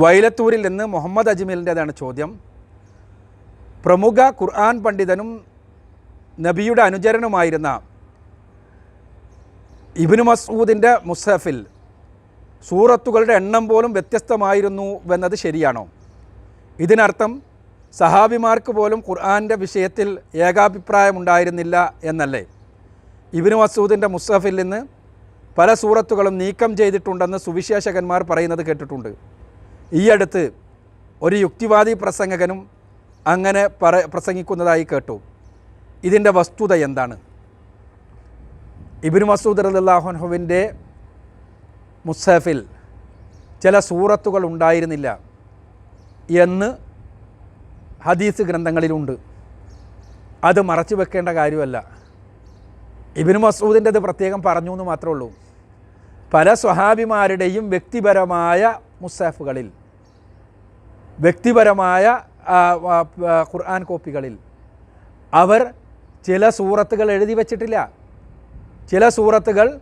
വൈലത്തൂരിൽ നിന്ന് മുഹമ്മദ് അജ്മലിന്റെതാണ് ചോദ്യം. പ്രമുഖ ഖുർആൻ പണ്ഡിതനും നബിയുടെ അനുചരനുമായിരുന്ന ഇബിനു മസൂദിന്റെ മുസഫിൽ സൂറത്തുകളുടെ എണ്ണം പോലും വ്യത്യസ്തമായിരുന്നു എന്നത് ശരിയാണോ? ഇതിനർത്ഥം സഹാബിമാർക്ക് പോലും ഖുർആാന്റെ വിഷയത്തിൽ ഏകാഭിപ്രായമുണ്ടായിരുന്നില്ല എന്നല്ലേ? ഇബിനു മസൂദിന്റെ മുസഫിൽ നിന്ന് പല സൂറത്തുകളും നീക്കം ചെയ്തിട്ടുണ്ടെന്ന് സുവിശേഷകന്മാർ പറയുന്നത് കേട്ടിട്ടുണ്ട്. ഈ അടുത്ത് ഒരു യുക്തിവാദി പ്രസംഗകനും അങ്ങനെ പറ പ്രസംഗിക്കുന്നതായി കേട്ടു. ഇതിന്റെ വസ്തുത എന്താണ്? ഇബിനു മസൂദ് റലാഹുൻഹുവിന്റെ മുസഫിൽ ചില സൂറത്തുകൾ ഉണ്ടായിരുന്നില്ല എന്ന് ഹദീസ് ഗ്രന്ഥങ്ങളിലുണ്ട്. അത് മറച്ചു വെക്കേണ്ട കാര്യമല്ല. ഇബിനു മസൂദിന്റെത് പ്രത്യേകം പറഞ്ഞു എന്ന് മാത്രമേ ഉള്ളൂ. പല സ്വഹാബിമാരുടെയും വ്യക്തിപരമായ മുസാഫുകളിൽ വ്യക്തിപരമായ ഖുർആൻ കോപ്പികളിൽ അവർ ചില സൂറത്തുകൾ എഴുതി വച്ചിട്ടില്ല. ചില സൂറത്തുകൾ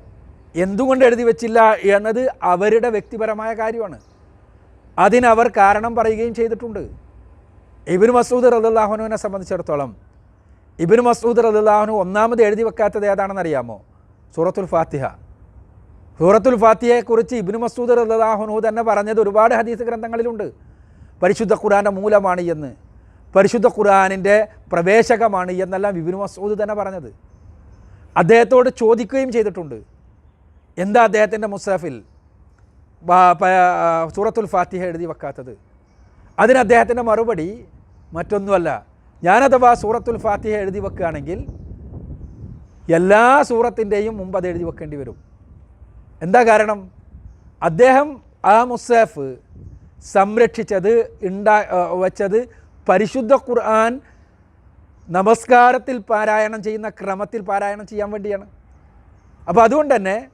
എന്തുകൊണ്ട് എഴുതി വച്ചില്ല എന്നത് അവരുടെ വ്യക്തിപരമായ കാര്യമാണ്. അതിനവർ കാരണം പറയുകയും ചെയ്തിട്ടുണ്ട്. ഇബിൻ മസൂദ് റദുല്ലാഹുനുവിനെ സംബന്ധിച്ചിടത്തോളം ഇബിൻ മസൂദ് റദുല്ലാഹുനു ഒന്നാമത് എഴുതി വെക്കാത്തത് ഏതാണെന്ന് അറിയാമോ? സൂറത്തുൽ ഫാത്തിഹ. സൂറത്തുൽ ഫാത്തിഹയെക്കുറിച്ച് ഇബിൻ മസൂദ് റദുല്ലാഹുനു തന്നെ പറഞ്ഞത് ഒരുപാട് ഹദീസ് ഗ്രന്ഥങ്ങളിലുണ്ട്. പരിശുദ്ധ ഖുറാന്റെ മൂലമാണ് എന്ന്. പരിശുദ്ധ ഖുറാനിന്റെ പ്രവേശകമാണ് എന്നെല്ലാം വിപിൻ മസൂദ് തന്നെ പറഞ്ഞത്. അദ്ദേഹത്തോട് ചോദിക്കുകയും ചെയ്തിട്ടുണ്ട്. എന്താ അദ്ദേഹത്തിന്റെ മുസാഫിൽ സൂറത്തുൽ ഫാത്തിഹ എഴുതി വെക്കാത്തത്. അതിന് അദ്ദേഹത്തിന്റെ മറുപടി മറ്റൊന്നുമല്ല. ഞാനഥവാ സൂറത്തുൽ ഫാത്തിഹ എഴുതി വെക്കുകയാണെങ്കിൽ എല്ലാ സൂറത്തിന്റെയും മുമ്പ് അത് എഴുതി വെക്കേണ്ടി വരും. എന്താ കാരണം? അദ്ദേഹം ആ മുസാഫ് സംരക്ഷിച്ചത് ഉണ്ടാ വച്ചത് പരിശുദ്ധ ഖുർആൻ നമസ്കാരത്തിൽ പാരായണം ചെയ്യുന്ന ക്രമത്തിൽ പാരായണം ചെയ്യാൻ വേണ്ടിയാണ്. അപ്പോൾ അതുകൊണ്ട് തന്നെ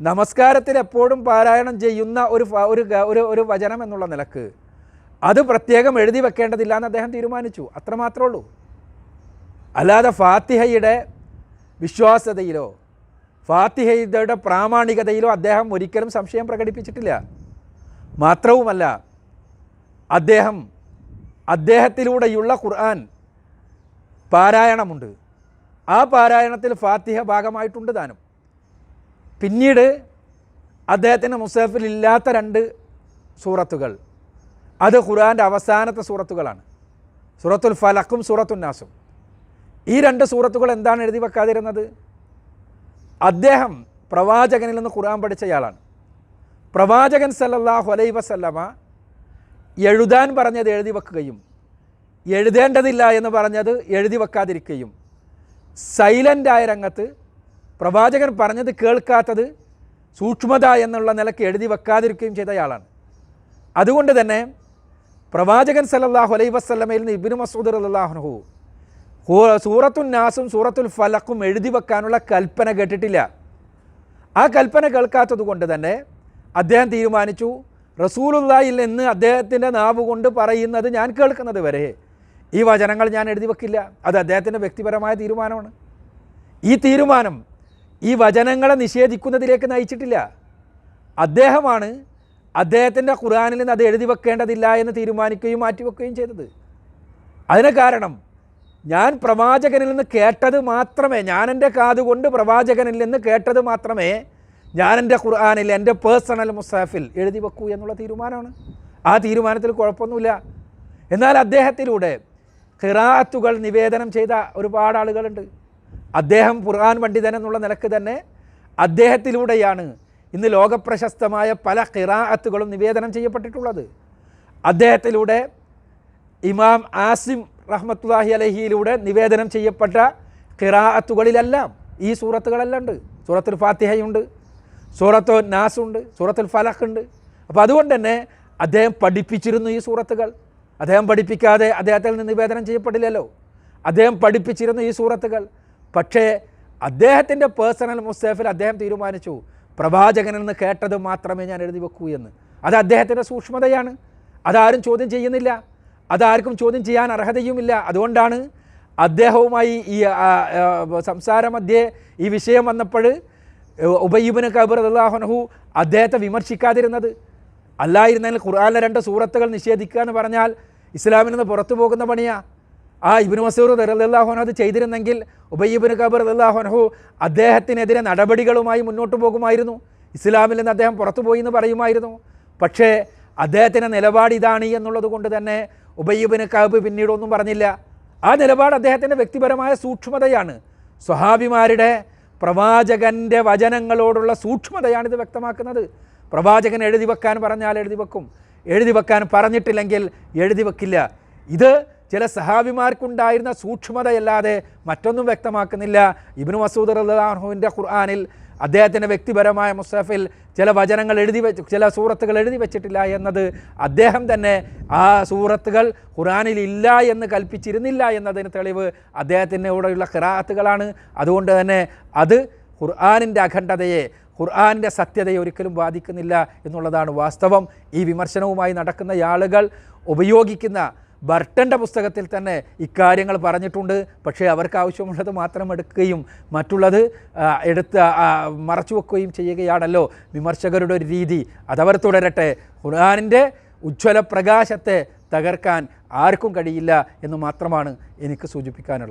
നമസ്കാരത്തിൽ എപ്പോഴും പാരായണം ചെയ്യുന്ന ഒരു ഒരു ഒരു വചനം എന്നുള്ള നിലയ്ക്ക് അത് പ്രത്യേകം എഴുതി വെക്കേണ്ടതില്ല എന്ന് അദ്ദേഹം തീരുമാനിച്ചു. അത്രമാത്രമേ ഉള്ളൂ. അല്ലാതെ ഫാത്തിഹയുടെ വിശ്വാസ്യതയിലോ ഫാത്തിഹയുടെ പ്രാമാണികതയിലോ അദ്ദേഹം ഒരിക്കലും സംശയം പ്രകടിപ്പിച്ചിട്ടില്ല. മാത്രവുമല്ല അദ്ദേഹം അദ്ദേഹത്തിലൂടെയുള്ള ഖുർആൻ പാരായണമുണ്ട്. ആ പാരായണത്തിൽ ഫാത്തിഹ ഭാഗമായിട്ടുണ്ട് താനും. പിന്നീട് അദ്ദേഹത്തിന് മുസഫിൽ ഇല്ലാത്ത രണ്ട് സൂറത്തുകൾ. അത് ഖുർആന്റെ അവസാനത്തെ സൂറത്തുകളാണ്. സൂറത്തുൽ ഫലക്കും സൂറത്തുന്നാസും ഈ രണ്ട് സൂറത്തുകൾ എന്താണ് എഴുതി വെക്കാതിരുന്നത്? അദ്ദേഹം പ്രവാചകനിൽ നിന്ന് ഖുർആൻ പഠിച്ചയാളാണ് പ്രവാചകൻ സല്ലല്ലാഹു അലൈ വസല്ലമ എഴുതാൻ പറഞ്ഞത് എഴുതി വെക്കുകയും എഴുതേണ്ടതില്ല എന്ന് പറഞ്ഞത് എഴുതി വെക്കാതിരിക്കുകയും സൈലന്റായ രംഗത്ത് പ്രവാചകൻ പറഞ്ഞത് കേൾക്കാത്തത് സൂക്ഷ്മത എന്നുള്ള നിലയ്ക്ക് എഴുതി വെക്കാതിരിക്കുകയും ചെയ്തയാളാണ് അതുകൊണ്ട് തന്നെ പ്രവാചകൻ സല്ലല്ലാഹു അലൈ വസ്ലമയിൽ നിന്ന് ഇബിന് മസൂദ് അള്ളാഹുനഹു സൂറത്തുൽ നാസും സൂറത്തുൽ ഫലക്കും എഴുതി വെക്കാനുള്ള കൽപ്പന കേട്ടിട്ടില്ല. ആ കൽപ്പന കേൾക്കാത്തത് കൊണ്ട് തന്നെ അദ്ദേഹം തീരുമാനിച്ചു റസൂലുള്ളായിൽ നിന്ന് അദ്ദേഹത്തിന്റെ നാവ് കൊണ്ട് പറയുന്നത് ഞാൻ കേൾക്കുന്നത് വരെ. ഈ വചനങ്ങൾ ഞാൻ എഴുതി വെക്കില്ല. അത് അദ്ദേഹത്തിന്റെ വ്യക്തിപരമായ തീരുമാനമാണ്. ഈ തീരുമാനം ഈ വചനങ്ങളെ നിഷേധിക്കുന്നതിലേക്ക് നയിച്ചിട്ടില്ല. അദ്ദേഹമാണ് അദ്ദേഹത്തിന്റെ ഖുറാനിൽ നിന്ന് അത് എഴുതി വെക്കേണ്ടതില്ല എന്ന് തീരുമാനിക്കുകയും മാറ്റിവെക്കുകയും ചെയ്തത്. അതിന് കാരണം ഞാൻ പ്രവാചകനിൽ നിന്ന് കേട്ടത് മാത്രമേ ഞാൻ എന്റെ കാതുകൊണ്ട് പ്രവാചകനിൽ നിന്ന് കേട്ടത് മാത്രമേ ഞാൻ എന്റെ ഖുർആാനിൽ എന്റെ പേഴ്സണൽ മുസാഫിൽ എഴുതി വെക്കൂ എന്നുള്ള തീരുമാനമാണ്. ആ തീരുമാനത്തിൽ കുഴപ്പമൊന്നുമില്ല. എന്നാൽ അദ്ദേഹത്തിലൂടെ ഖിറാത്തുകൾ നിവേദനം ചെയ്ത ഒരുപാട് ആളുകളുണ്ട്. അദ്ദേഹം ഖുർആൻ പണ്ഡിതൻ എന്നുള്ള നിലയ്ക്ക് തന്നെ അദ്ദേഹത്തിലൂടെയാണ് ഇന്ന് ലോകപ്രശസ്തമായ പല ഖിറാഅത്തുകളും നിവേദനം ചെയ്യപ്പെട്ടിട്ടുള്ളത്. അദ്ദേഹത്തിലൂടെ ഇമാം ആസിം റഹ്മത്തുല്ലാഹി അലഹിയിലൂടെ നിവേദനം ചെയ്യപ്പെട്ട ഖിറാഅത്തുകളിലെല്ലാം ഈ സൂറത്തുകളെല്ലാം ഉണ്ട്. സൂറത്തുൽ ഫാത്തിഹയുണ്ട്. സൂറത്തു നാസുണ്ട് സൂറത്തുൽ ഫലഖ് ഉണ്ട്. അപ്പോൾ അതുകൊണ്ട് തന്നെ അദ്ദേഹം പഠിപ്പിച്ചിരുന്നു ഈ സൂറത്തുകൾ. അദ്ദേഹം പഠിപ്പിക്കാതെ അദ്ദേഹത്തിൽ നിന്ന് നിവേദനം ചെയ്യപ്പെടില്ലല്ലോ. അദ്ദേഹം പഠിപ്പിച്ചിരുന്നു ഈ സൂറത്തുകൾ. പക്ഷേ അദ്ദേഹത്തിന്റെ പേഴ്സണൽ മുസ്തഫിൽ അദ്ദേഹം തീരുമാനിച്ചു പ്രവാചകനിൽ നിന്ന് കേട്ടത് മാത്രമേ ഞാൻ എഴുതി വെക്കൂ എന്ന്. അത് അദ്ദേഹത്തിന്റെ സൂക്ഷ്മതയാണ്. അതാരും ചോദ്യം ചെയ്യുന്നില്ല. അതാർക്കും ചോദ്യം ചെയ്യാൻ അർഹതയുമില്ല. അതുകൊണ്ടാണ് അദ്ദേഹവുമായി ഈ സംസാരമധ്യേ ഈ വിഷയം വന്നപ്പോൾ ഉബയ്യബിന് കബർ അള്ളാഹുനഹു അദ്ദേഹത്തെ വിമർശിക്കാതിരുന്നത്. അല്ലായിരുന്നതിൽ ഖുർആാനിലെ രണ്ട് സൂറത്തുകൾ നിഷേധിക്കുക എന്ന് പറഞ്ഞാൽ ഇസ്ലാമിൽ നിന്ന് പുറത്തു പോകുന്ന പണിയാ. ആ ഇബിന് മസൂർ അള്ളാഹുനഹു അത് ചെയ്തിരുന്നെങ്കിൽ ഉബയ്യബിന് കബർ അള്ളാഹുനഹു അദ്ദേഹത്തിനെതിരെ നടപടികളുമായി മുന്നോട്ട് പോകുമായിരുന്നു. ഇസ്ലാമിൽ നിന്ന് അദ്ദേഹം പുറത്തു പോയി എന്ന് പറയുമായിരുന്നു. പക്ഷേ അദ്ദേഹത്തിന്റെ നിലപാട് ഇതാണ് എന്നുള്ളത് കൊണ്ട് തന്നെ ഉബയ്യബിന് കബ് പിന്നീടൊന്നും പറഞ്ഞില്ല. ആ നിലപാട് അദ്ദേഹത്തിന്റെ വ്യക്തിപരമായ സൂക്ഷ്മതയാണ്. സ്വഹാബിമാരുടെ പ്രവാചകന്റെ വചനങ്ങളോടുള്ള സൂക്ഷ്മതയാണിത് വ്യക്തമാക്കുന്നത്. പ്രവാചകൻ എഴുതി വെക്കാൻ പറഞ്ഞാൽ എഴുതി വെക്കും. എഴുതി വെക്കാൻ പറഞ്ഞിട്ടില്ലെങ്കിൽ എഴുതി വെക്കില്ല. ഇത് ചില സഹാബിമാർക്കുണ്ടായിരുന്ന സൂക്ഷ്മതയല്ലാതെ മറ്റൊന്നും വ്യക്തമാക്കുന്നില്ല. ഇബ്നു മസൂദ് റഹ്ലാഹുവിന്റെ ഖുർആാനിൽ അദ്ദേഹത്തിന്റെ വ്യക്തിപരമായ മുസ്തഫിൽ ചില വചനങ്ങൾ എഴുതി വെച്ച് ചില സൂറത്തുകൾ എഴുതി വെച്ചിട്ടില്ല എന്നത് അദ്ദേഹം തന്നെ ആ സൂറത്തുകൾ ഖുറാനിൽ ഇല്ല എന്ന് കൽപ്പിച്ചിരുന്നില്ല എന്നതിന് തെളിവ് അദ്ദേഹത്തിന്റെ കൂടെയുള്ള ഖിറാത്തുകളാണ്. അതുകൊണ്ട് തന്നെ അത് ഖുർആാനിന്റെ അഖണ്ഡതയെ ഖുർആാനിന്റെ സത്യതയെ ഒരിക്കലും ബാധിക്കുന്നില്ല എന്നുള്ളതാണ് വാസ്തവം. ഈ വിമർശനവുമായി നടക്കുന്ന ആളുകൾ ഉപയോഗിക്കുന്ന ബർട്ടന്റെ പുസ്തകത്തിൽ തന്നെ ഇക്കാര്യങ്ങൾ പറഞ്ഞിട്ടുണ്ട്. പക്ഷേ അവർക്ക് ആവശ്യമുള്ളത് മാത്രം എടുക്കുകയും മറ്റുള്ളത് എടുത്ത് മറച്ചു വെക്കുകയും ചെയ്യുകയാണല്ലോ വിമർശകരുടെ ഒരു രീതി. അതവർ തുടരട്ടെ. ഖുർആാനിന്റെ ഉജ്ജ്വല പ്രകാശത്തെ തകർക്കാൻ ആർക്കും കഴിയില്ല എന്ന് മാത്രമാണ് എനിക്ക് സൂചിപ്പിക്കാനുള്ളത്.